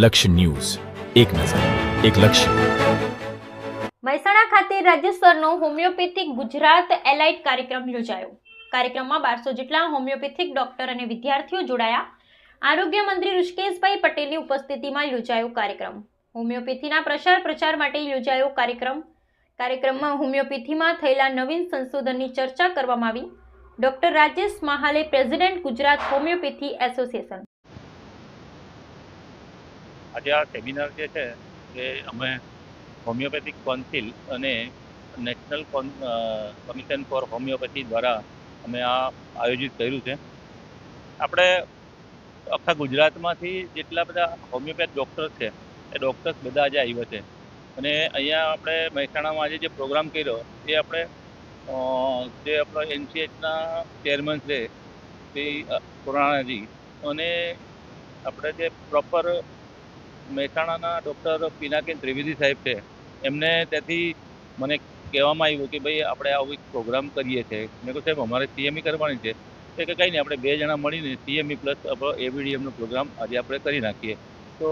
લક્ષ્ય ન્યૂઝ. એક નજર, એક લક્ષ્ય. મહેસાણા ખાતે રાજ્ય સ્તરનો હોમિયોપેથિક ગુજરાત એલાઇટ કાર્યક્રમ યોજાયો. કાર્યક્રમમાં બારસો જેટલા હોમિયોપેથિક ડોક્ટર અને વિદ્યાર્થીઓ જોડાયા. આરોગ્ય મંત્રી ઋષિકેશભાઈ પટેલની ઉપસ્થિતિમાં યોજાયો કાર્યક્રમ. હોમિયોપેથીના પ્રસાર પ્રચાર માટે યોજાયો કાર્યક્રમ. કાર્યક્રમમાં હોમિયોપેથીમાં થયેલા નવીન સંશોધનની ચર્ચા કરવામાં આવી. Doctor Rajesh Mahale president Gujarat homoeopathy association. આજે આ સેમિનાર જે છે એ અમે હોમિયોપેથિક કાઉન્સિલ અને નેશનલ કમિશન ફોર હોમિયોપેથી દ્વારા અમે આ આયોજિત કર્યું છે. આપણે આખા ગુજરાતમાંથી જેટલા બધા હોમિયોપેથ ડૉક્ટર્સ છે એ ડૉક્ટર્સ બધા આજે આવ્યા છે. અને અહીંયા આપણે મહેસાણામાં આજે જે પ્રોગ્રામ કર્યો એ આપણે જે આપણો એનસીએચના ચેરમેન છે અ, પુરાણાજી અને આપણે જે પ્રોપર મહેસાણાના ડૉક્ટર પિનાકીન ત્રિવેદી સાહેબ છે. એમને ત્યાંથી મને કહેવામાં આવ્યું કે ભાઈ, આપણે આવો એક પ્રોગ્રામ કરીએ છીએ મેં કહ્યું, સાહેબ, અમારે સીએમઈ કરવાની છે. તો કે કંઈ નહીં, આપણે બે જણા મળીને સીએમઈ પ્લસ આપણો એબીડીએમનો પ્રોગ્રામ આજે આપણે કરી નાખીએ. તો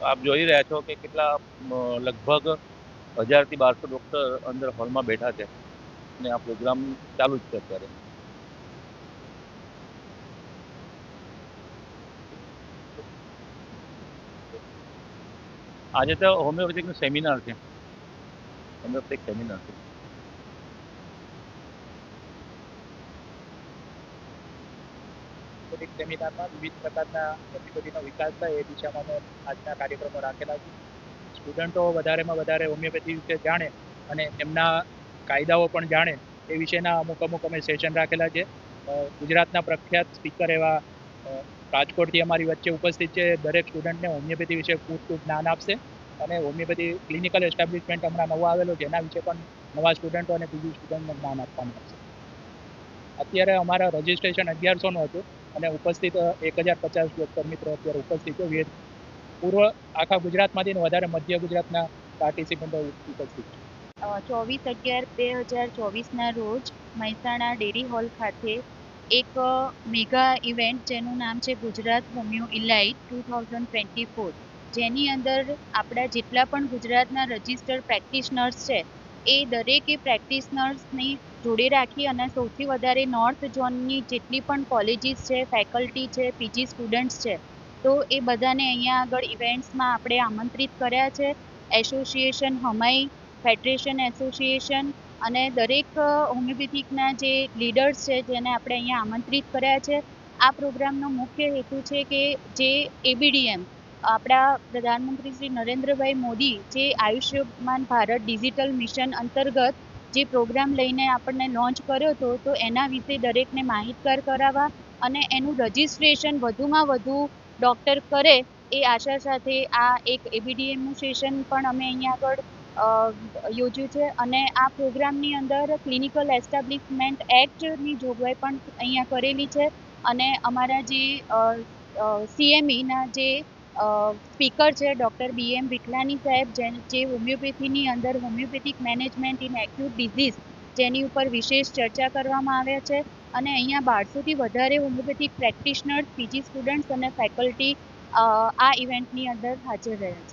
આપ જોઈ રહ્યા છો કે કેટલા લગભગ હજારથી બારસો ડૉક્ટર અંદર હોલમાં બેઠા છે. અને આ પ્રોગ્રામ ચાલુ જ છે અત્યારે. આજે તો હોમિયોપેથિકનું સેમિનાર છે. હોમિયોપેથિક સેમિનાર છે. હોમિયોપેથિક સેમિનારમાં વિવિધ પ્રકારના હોમિયોપેથીનો વિકાસ થાય એ દિશામાં અમે આજના કાર્યક્રમો રાખેલા છે. સ્ટુડન્ટો વધારેમાં વધારે હોમિયોપેથી વિશે જાણે અને એમના કાયદાઓ પણ જાણે એ વિશેના અમુક અમુક અમે સેશન રાખેલા છે. ગુજરાતના પ્રખ્યાત સ્પીકર એવા રાજકોટથી અમારી વચ્ચે ઉપસ્થિત છે દરેક સ્ટુડન્ટને હોમિયોપેથી વિશે પૂરતું જ્ઞાન આપશે અને હોમિયોપેથી ક્લિનિકલ એસ્ટાબ્લિશમેન્ટ હમણાં નવો આવેલો છે, એના વિશે પણ નવા સ્ટુડન્ટો અને બીજું સ્ટુડન્ટને જ્ઞાન આપવાનું હશે અત્યારે અમારા રજિસ્ટ્રેશન અગિયારસોનું હતું અને ઉપસ્થિત એક હજાર પચાસ ડોક્ટર મિત્રો અત્યારે ઉપસ્થિત છે. પૂર્વ આખા ગુજરાતમાંથી વધારે મધ્ય ગુજરાતના પાર્ટિસિપન્ટો ઉપસ્થિત છે. ચોવીસ અગિયાર, બે હજાર ચોવીસના રોજ મહેસાણા ડેરી હોલ ખાતે એક મેગા ઇવેન્ટ જેનું નામ છે Gujarat homoeo elite two thousand twenty four. જેની અંદર આપણા જેટલા પણ ગુજરાતના રજિસ્ટર્ડ પ્રેક્ટિશનર્સ છે, એ દરેકે પ્રેક્ટિશનર્સની જોડે રાખી અને સૌથી વધારે નોર્થ ઝોનની જેટલી પણ કોલેજીસ છે, ફેકલ્ટી છે, પીજી સ્ટુડન્ટ્સ છે, તો એ બધાને અહીંયા આગળ ઇવેન્ટ્સમાં આપણે આમંત્રિત કર્યા છે. એસોસિએશન, હમાઈ ફેડરેશન એસોસિએશન અને દરેક હોમિયોપેથિકના જે લીડર્સ છે, જેને આપણે અહીંયા આમંત્રિત કર્યા છે, આ પ્રોગ્રામનો મુખ્ય હેતુ છે કે જે એબીડીએમ આપણા પ્રધાનમંત્રી શ્રી નરેન્દ્રભાઈ મોદી, જે આયુષ્યમાન ભારત ડિજિટલ મિશન અંતર્ગત જે પ્રોગ્રામ લઈને આપણને લોન્ચ કર્યો હતો, તો એના વિશે દરેકને માહિતગાર કરાવવા અને એનું રજિસ્ટ્રેશન વધુમાં વધુ ડૉક્ટર કરે એ આશા સાથે આ એક એબીડીએમનું સેશન પણ અમે અહીંયા આગળ યોજ્યું છે અને આ પ્રોગ્રામની અંદર ક્લિનિકલ એસ્ટાબ્લિશમેન્ટ એક્ટની જોગવાઈ પણ અહીંયા કરેલી છે અને અમારા જે સીએમઈના જે સ્પીકર છે ડૉક્ટર બી એમ વિકલાની સાહેબ જે હોમિયોપેથીની અંદર homoeopathic management in acute disease જેની ઉપર વિશેષ ચર્ચા કરવામાં આવ્યા છે અને અહીંયા બારસોથી વધારે હોમિયોપેથિક પ્રેક્ટિશનર્સ, પીજી સ્ટુડન્ટ્સ અને ફેકલ્ટી આ ઇવેન્ટની અંદર હાજર રહ્યા છે.